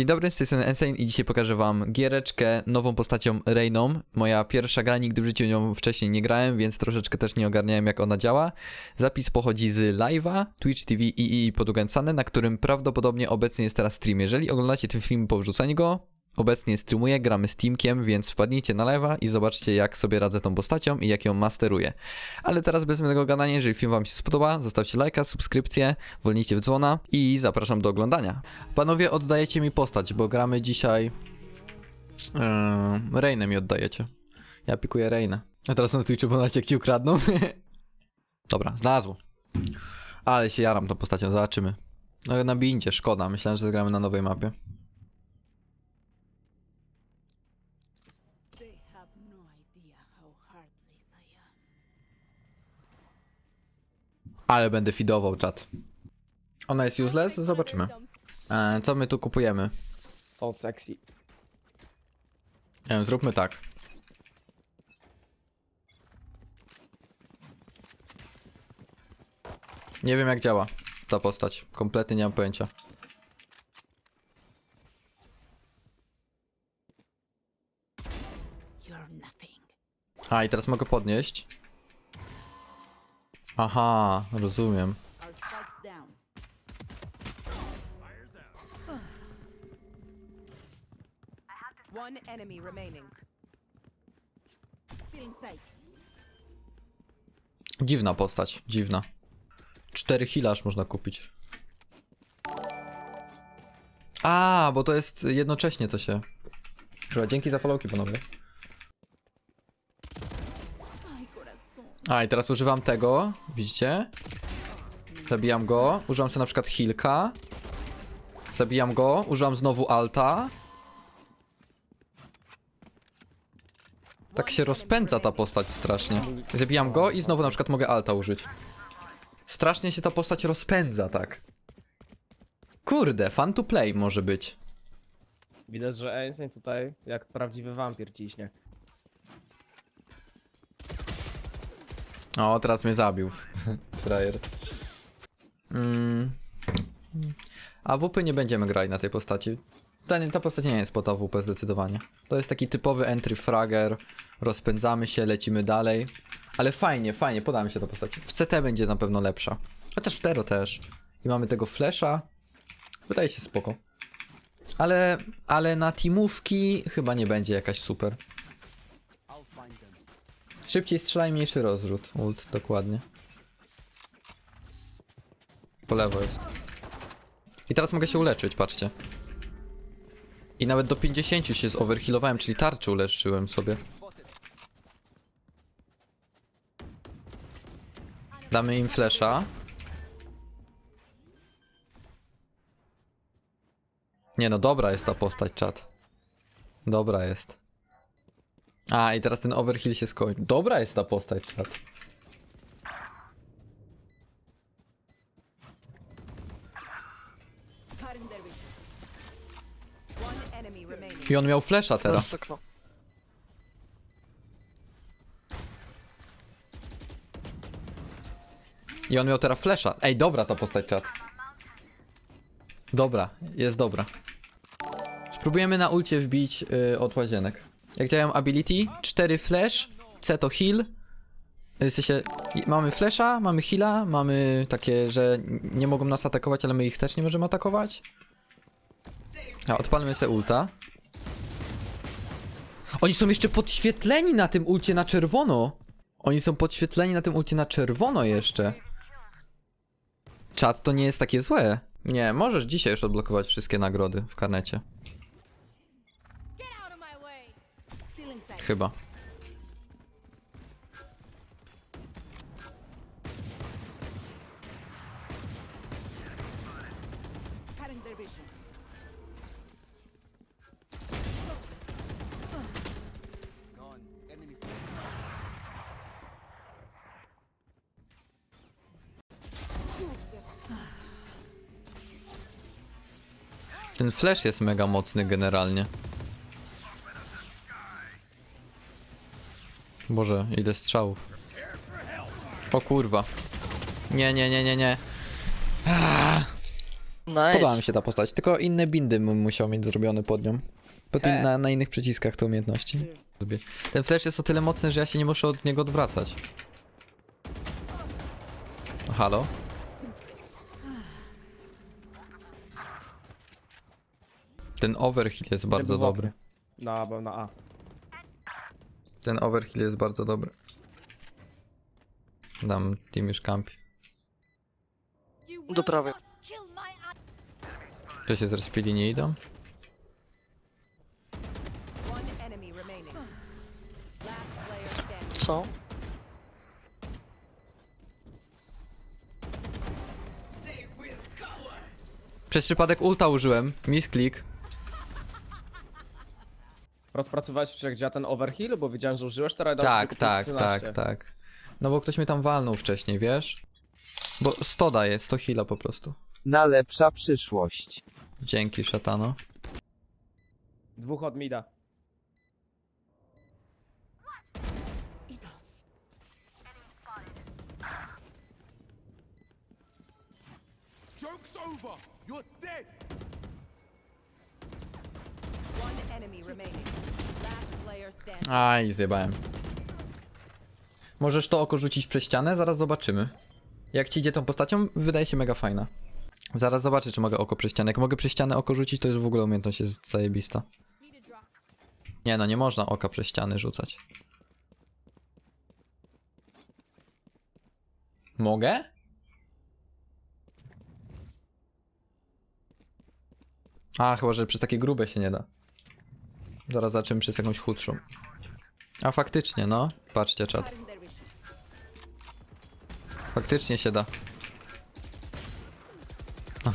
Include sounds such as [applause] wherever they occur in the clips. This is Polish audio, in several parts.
Dzień dobry, z tej strony Insane i dzisiaj pokażę wam giereczkę nową postacią Reyną. Moja pierwsza gra, nigdy w życiu nią wcześniej nie grałem, więc troszeczkę też nie ogarniałem jak ona działa. Zapis pochodzi z live'a Twitch TV i, i podugęcane, na którym prawdopodobnie obecnie jest teraz stream. Jeżeli oglądacie ten film po wrzuceniu go, obecnie streamuję, gramy z Teamkiem, więc wpadnijcie na live'a i zobaczcie jak sobie radzę tą postacią i jak ją masteruję. Ale teraz bez mojego gadania, jeżeli film wam się spodoba, zostawcie lajka, subskrypcję, wolnijcie w dzwona i zapraszam do oglądania. Panowie, oddajecie mi postać, bo gramy dzisiaj... Yy, Reynę mi oddajecie. Ja pikuję Reynę. A teraz na Twitchu ponoć jak ci ukradną. [laughs] Dobra, znalazło. Ale się jaram tą postacią, zobaczymy. No na bindzie, szkoda. Myślałem, że zagramy na nowej mapie. Ale będę fidował czat. Ona jest useless? Zobaczymy. E, co my tu kupujemy? Są sexy. Nie wiem, zróbmy tak. Nie wiem jak działa ta postać. Kompletnie nie mam pojęcia. A i teraz mogę podnieść. Aha, rozumiem. One enemy remaining. Dziwna postać, dziwna. Cztery healaż można kupić. A, bo to jest jednocześnie to się. Dzięki za followki panowie. A i teraz używam tego, widzicie? Zabijam go, używam sobie na przykład healka. Zabijam go, używam znowu alta. Tak się rozpędza ta postać strasznie. Zabijam go i znowu na przykład mogę alta użyć. Strasznie się ta postać rozpędza, tak. Kurde, fun to play może być. Widać, że Einstein tutaj jak prawdziwy wampir ciśnie. O, teraz mnie zabił. [laughs] Frajer. Mm. A WP nie będziemy grać na tej postaci. Ta, ta postać nie jest pod AWP zdecydowanie. To jest taki typowy entry fragger. Rozpędzamy się, lecimy dalej. Ale fajnie, fajnie, podoba mi się ta postać. W CT będzie na pewno lepsza. Chociaż w Tero też. I mamy tego flasha. Wydaje się spoko. Ale, ale na teamówki chyba nie będzie jakaś super. Szybciej strzelaj, mniejszy rozrzut. Ult, dokładnie. Po lewo jest. I teraz mogę się uleczyć, patrzcie. I nawet do 50 się zoverhealowałem, czyli tarczę uleczyłem sobie. Damy im flesza. Nie no, dobra jest ta postać, czat. Dobra jest. A, i teraz ten overheal się skończy. Dobra jest ta postać, czat. One enemy remaining. I on miał flesza teraz. I on miał teraz flesza. Ej, dobra ta postać, czat. Dobra, jest dobra. Spróbujemy na ulcie wbić y, od łazienek. Jak działają ability? 4 flash, C to heal. Y, W sensie, mamy flasha, mamy heala, mamy takie, że nie mogą nas atakować, ale my ich też nie możemy atakować. A, odpalmy sobie ulta. Oni są jeszcze podświetleni na tym ulcie na czerwono. Oni są podświetleni na tym ulcie na czerwono jeszcze. Czat to nie jest takie złe. Nie, możesz dzisiaj już odblokować wszystkie nagrody w karnecie. Chyba. Ten flash jest mega mocny generalnie. Boże, ile strzałów. O kurwa. Nie, nie, nie, nie, nie. Nice. Podoba mi się ta postać, tylko inne bindy bym musiał mieć zrobione pod nią. Pod in, na, na innych przyciskach te umiejętności. Lubię. Ten flash jest o tyle mocny, że ja się nie muszę od niego odwracać. Halo? Ten overheal jest bardzo był w oknie. dobry. Na, bo na A. Ten overheal jest bardzo dobry. Dam team już campi. Do prawej. Czy się zrespili nie idą? Co? Przez przypadek ulta użyłem. Misklik. Rozpracowałeś już jak działa ten overheal, bo wiedziałem, że użyłeś teraz Tak, tak, 13. tak, tak. No bo ktoś mnie tam walnął wcześniej, wiesz? Bo 100 daje, 100 heala po prostu. Na lepsza przyszłość. Dzięki, szatano. Dwóch od mida. Joke's over! You're dead! One enemy remaining. Aj, zjebałem. Możesz to oko rzucić przez ścianę? Zaraz zobaczymy. Jak ci idzie tą postacią, wydaje się mega fajna. Zaraz zobaczę, czy mogę oko przez ścianę. Jak mogę przez ścianę oko rzucić, to już w ogóle umiejętność jest zajebista. Nie no, nie można oka przez ściany rzucać. Mogę? A, chyba, że przez takie grube się nie da. Zaraz zaczynamy przez jakąś chudszą. A faktycznie, no. Patrzcie, czat. Faktycznie się da.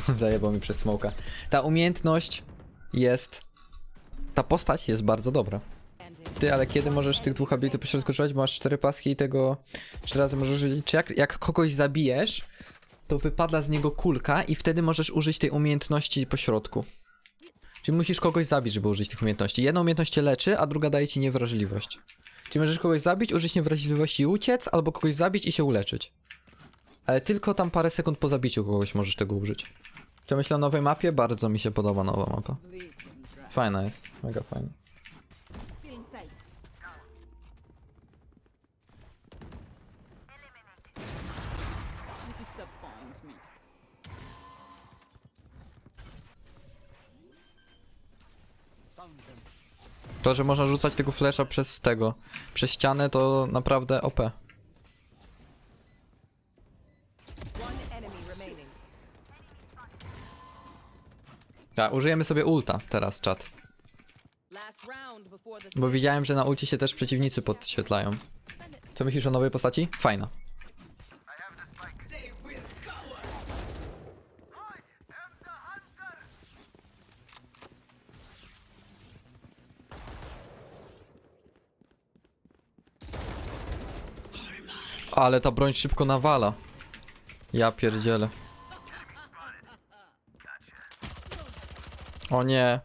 [laughs] Zajebał mi przez smoka. Ta umiejętność jest... Ta postać jest bardzo dobra. Ty, ale kiedy możesz tych dwóch ability pośrodku używać? Bo masz cztery paski i tego... Trzy razy możesz użyć... Czy jak, jak kogoś zabijesz, to wypada z niego kulka i wtedy możesz użyć tej umiejętności po środku. Czyli musisz kogoś zabić, żeby użyć tych umiejętności. Jedna umiejętność cię leczy, a druga daje ci niewrażliwość. Czyli możesz kogoś zabić, użyć niewrażliwości i uciec, albo kogoś zabić i się uleczyć. Ale tylko tam parę sekund po zabiciu kogoś możesz tego użyć. Czy myślę o nowej mapie? Bardzo mi się podoba nowa mapa. Fajna jest, mega fajna. To, że można rzucać tego flesza przez tego, przez ścianę, to naprawdę OP. Tak, użyjemy sobie ulta teraz, czat. Bo widziałem, że na ulcie się też przeciwnicy podświetlają. Co myślisz o nowej postaci? Fajna. Ale ta broń szybko nawala. Ja pierdzielę. O nie.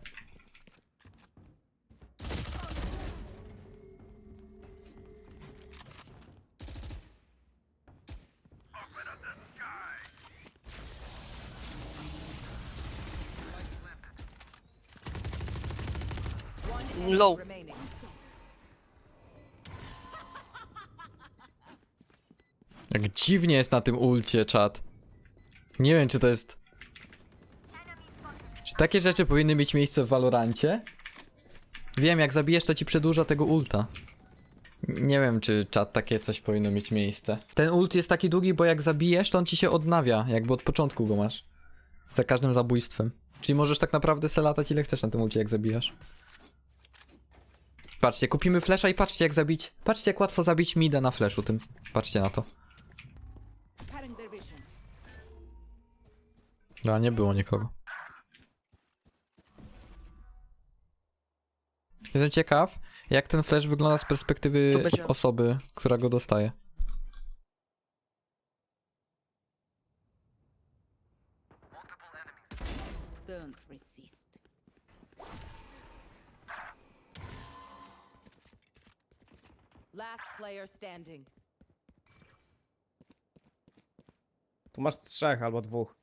Low. Jak dziwnie jest na tym ulcie, czat. Nie wiem, czy to jest... Czy takie rzeczy powinny mieć miejsce w Valorancie? Wiem, jak zabijesz, to ci przedłuża tego ulta. Nie wiem, czy czat takie coś powinno mieć miejsce. Ten ult jest taki długi, bo jak zabijesz, to on ci się odnawia, jakby od początku go masz. Za każdym zabójstwem. Czyli możesz tak naprawdę se latać ile chcesz na tym ulcie, jak zabijasz. Patrzcie, kupimy flesza i patrzcie jak zabić. Patrzcie jak łatwo zabić mida na fleszu tym. Patrzcie na to. No, nie było nikogo. Jestem ciekaw, jak ten flash wygląda z perspektywy będzie- osoby, która go dostaje. Don't resist. Last player standing. Tu masz trzech albo dwóch.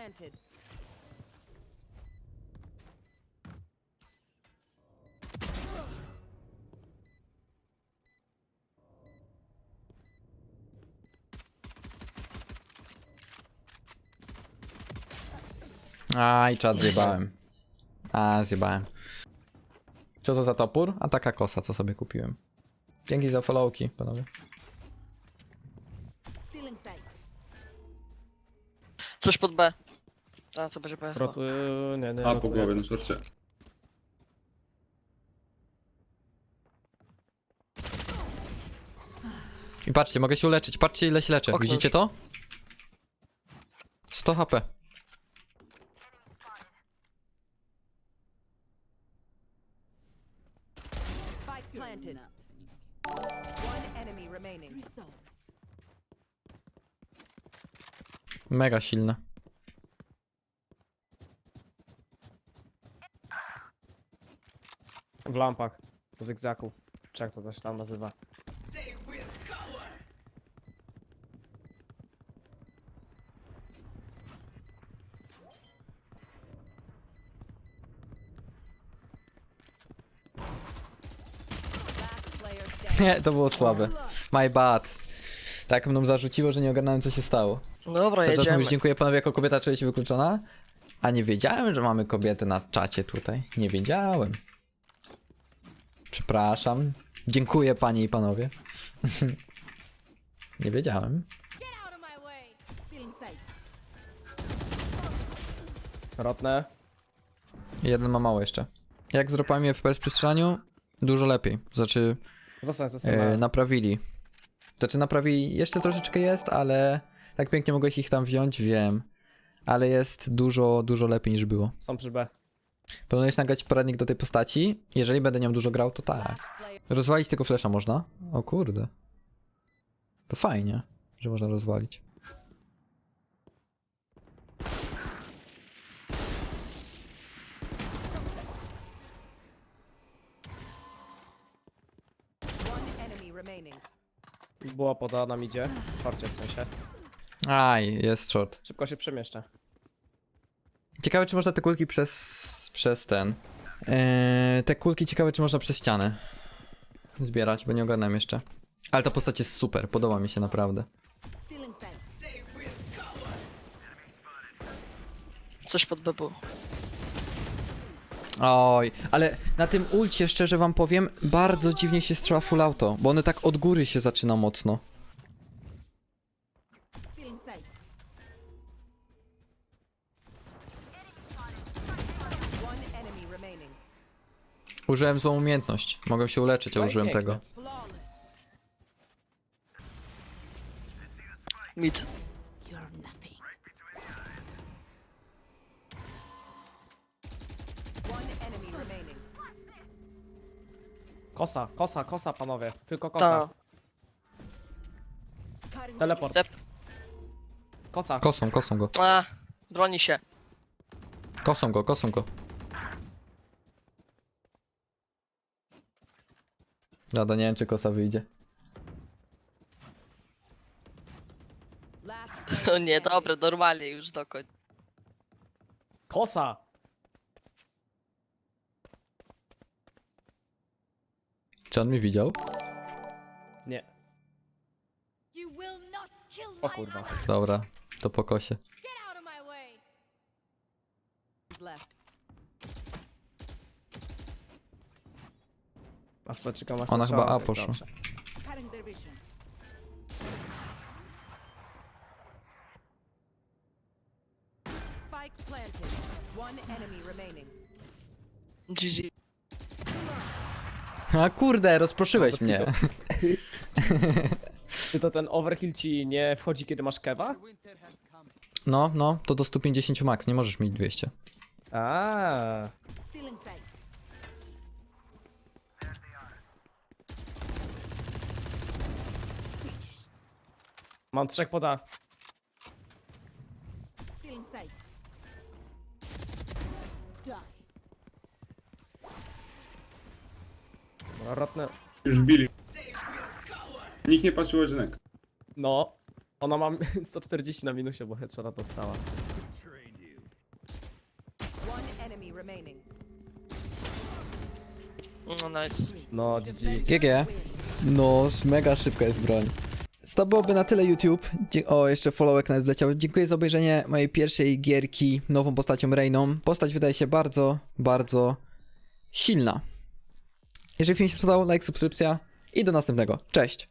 Planted. Aj, czad zjebałem. A, zjebałem. Co to za topór? A taka kosa, co sobie kupiłem. Dzięki za followki, panowie. Coś pod B. A, co będzie. Rotu... nie, nie, A, po głowie na szorcie. I patrzcie, mogę się uleczyć. Patrzcie, ile się leczę. Okno Widzicie już. to? 100 HP. Spike planted. One enemy remaining. Results. Mega silne. W lampach. Zygzaku. Czy jak to coś tam nazywa? [laughs] Nie, to było słabe. My bad. Tak mną zarzuciło, że nie ogarnąłem co się stało. Dobra, Teraz jedziemy. mówisz, dziękuję panowie, jako kobieta czuję się wykluczona? A nie wiedziałem, że mamy kobiety na czacie tutaj. Nie wiedziałem. Przepraszam. Dziękuję panie i panowie. [laughs] nie wiedziałem. Rotne. Jeden ma mało jeszcze. Jak z dropami FPS przy strzelaniu? Dużo lepiej. Znaczy, Zostań, zostań. e, na- naprawili. Znaczy, naprawili, jeszcze troszeczkę jest, ale tak pięknie mogłeś ich tam wziąć, wiem. Ale jest dużo, dużo lepiej niż było. Są przy B. Planujesz nagrać poradnik do tej postaci? Jeżeli będę nią dużo grał, to tak. Rozwalić tylko flesza można? O kurde. To fajnie, że można rozwalić. Była poda nam idzie. W szorcie w sensie. Aj, jest short. Szybko się przemieszcza. Ciekawe, czy można te kulki przez, przez ten. Eee, te kulki ciekawe, czy można przez ścianę zbierać, bo nie ogarnę jeszcze. Ale ta postać jest super, podoba mi się naprawdę. Coś pod B było. Oj, ale na tym ulcie, szczerze wam powiem, bardzo dziwnie się strzela full auto, bo one tak od góry się zaczyna mocno. Użyłem złą umiejętność. Mogę się uleczyć, a No i użyłem pięknie. tego. Mid. You're nothing. One enemy remaining. Kosa, kosa, kosa, panowie. Tylko Ta. kosa. Cutting Teleport. Kosa. Kosą, kosą go. A, broni się. Kosą go, kosą go. Nada, nie wiem, czy kosa wyjdzie. Last O player nie, dobra, normalnie już dokoń. Kosa! Czy on mnie widział? Nie. O kurwa. Dobra, to po kosie. out of my way. Left. Masz fleczyka, masz Ona chyba A to jest poszła. dobrze. Cutting their vision. Spike planted. One enemy remaining. GG. A kurde, rozproszyłeś mnie. [laughs] Czy to ten overkill ci nie wchodzi, kiedy masz kewa? No, no, to do 150 max, nie możesz mieć 200. A. mam trzech poda. Stealing sight. Die. Rotne. Już bili. Nikt nie patrzył łazinek. No. Ona ma [laughs] 140 na minusie, bo headshota dostała. One enemy remaining. No nice. No, GG. GG. No, mega szybka jest broń. To byłoby na tyle YouTube. Dzie- O, jeszcze followek nawet wleciał. Dziękuję za obejrzenie mojej pierwszej gierki nową postacią Reyną. Postać wydaje się bardzo, bardzo silna. Jeżeli film się spodobał, like, subskrypcja i do następnego. Cześć!